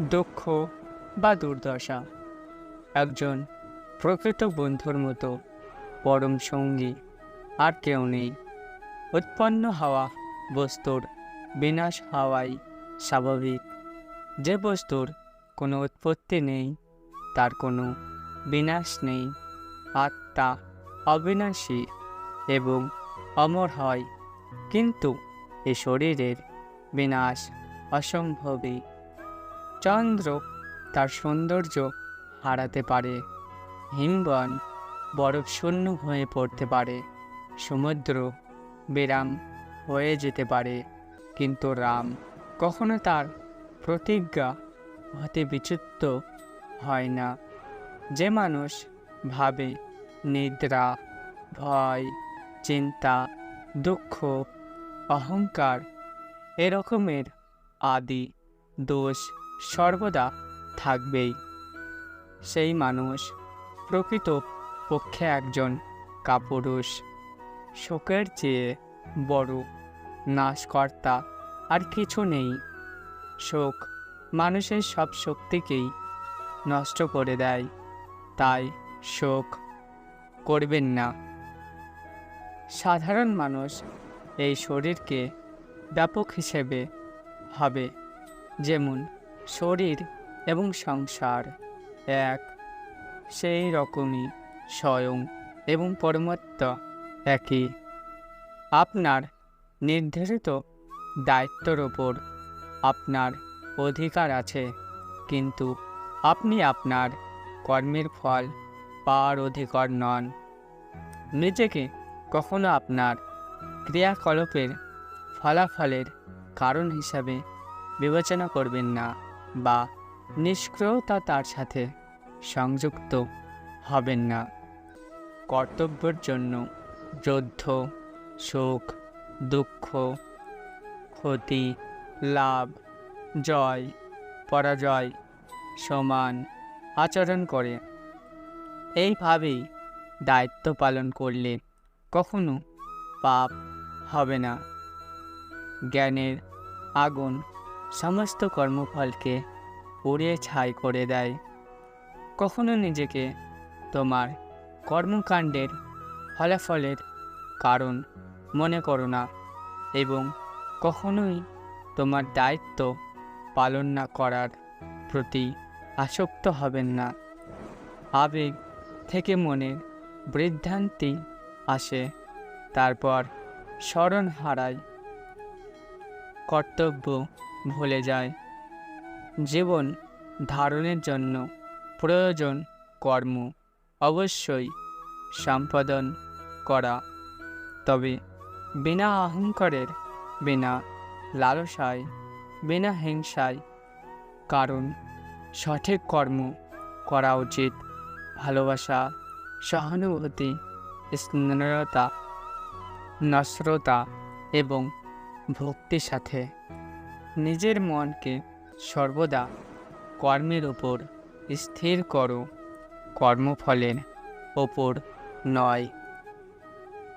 দুঃখ বা দুর্দশা। একজন প্রকৃত বন্ধুর মতো, পরম সঙ্গী, আর কেউ নেই। উৎপন্ন হওয়া বস্তুর বিনাশ হওয়াই স্বাভাবিক। যে বস্তুর কোনো উৎপত্তি নেই, তার কোনো বিনাশ নেই আত্মা অবিনাশী এবং অমর হয়। কিন্তু এ শরীরের বিনাশ অসম্ভবই। চন্দ্র তার সৌন্দর্য হারাতে পারে। হিমবন বরফ শূন্য হয়ে পড়তে পারে। সমুদ্র বিরাম হয়ে যেতে পারে। কিন্তু রাম কখনো তার প্রতিজ্ঞা হতে বিচ্যুত হয় না। যে মানুষ ভাবে নিদ্রা, ভয়, চিন্তা, দুঃখ, অহংকার এরকমের আদি, দোষ সর্বদা থাকবেই। সেই মানুষ প্রকৃত পক্ষে একজন কাপুরুষ। শোকের চেয়ে বড় নাশকর্তা আর কিছু নেই। শোক মানুষের সব শক্তিকেই নষ্ট করে দেয়। তাই শোক করবেন না। সাধারণ মানুষ এই শরীরকে ব্যাপক হিসেবে হবে যেমন শরীর এবং সংসার এক। সেই রকমই স্বয়ং এবং পরমাত্ম একই। আপনার নির্ধারিত দায়িত্বর ওপর আপনার অধিকার আছে, কিন্তু আপনি আপনার কর্মের ফল পাওয়ার অধিকার নন। নিজেকে কখনো আপনার ক্রিয়াকলাপের ফলাফলের কারণ হিসাবে বিবেচনা করবেন না। বা নিষ্ক্রিয়তা তার সাথে সংযুক্ত হবেন না। কর্তব্যের জন্য যুদ্ধ, সুখ, দুঃখ, ক্ষতি, লাভ, জয়, পরাজয় সমান আচরণ করে। এইভাবেই দায়িত্ব পালন করলে কখনো পাপ হবে না। জ্ঞানের আগুন সমস্ত কর্মফলকে পুড়িয়ে ছাই করে দেয়। কখনো নিজেকে তোমার কর্মকাণ্ডের ফলাফলের কারণ মনে করো না এবং কখনোই তোমার দায়িত্ব পালন না করার প্রতি আসক্ত হবেন না। আবেগ থেকে মনের বৃদ্ধান্তি আসে, তারপর স্মরণ হারায়। কর্তব্য ভুলে যায়। জীবন ধারণের জন্য প্রয়োজন কর্ম, অবশ্যই সম্পাদন করা। তবে বিনা অহংকারের, বিনা লালসায়, বিনা হিংসায় কারণ সঠিক কর্ম করা উচিত। ভালোবাসা, সহানুভূতি স্নেহতা নশ্রতা এবং ভক্তির সাথে নিজের মনকে সর্বদা কর্মের ওপর স্থির করো। কর্মফলের ওপর নয়।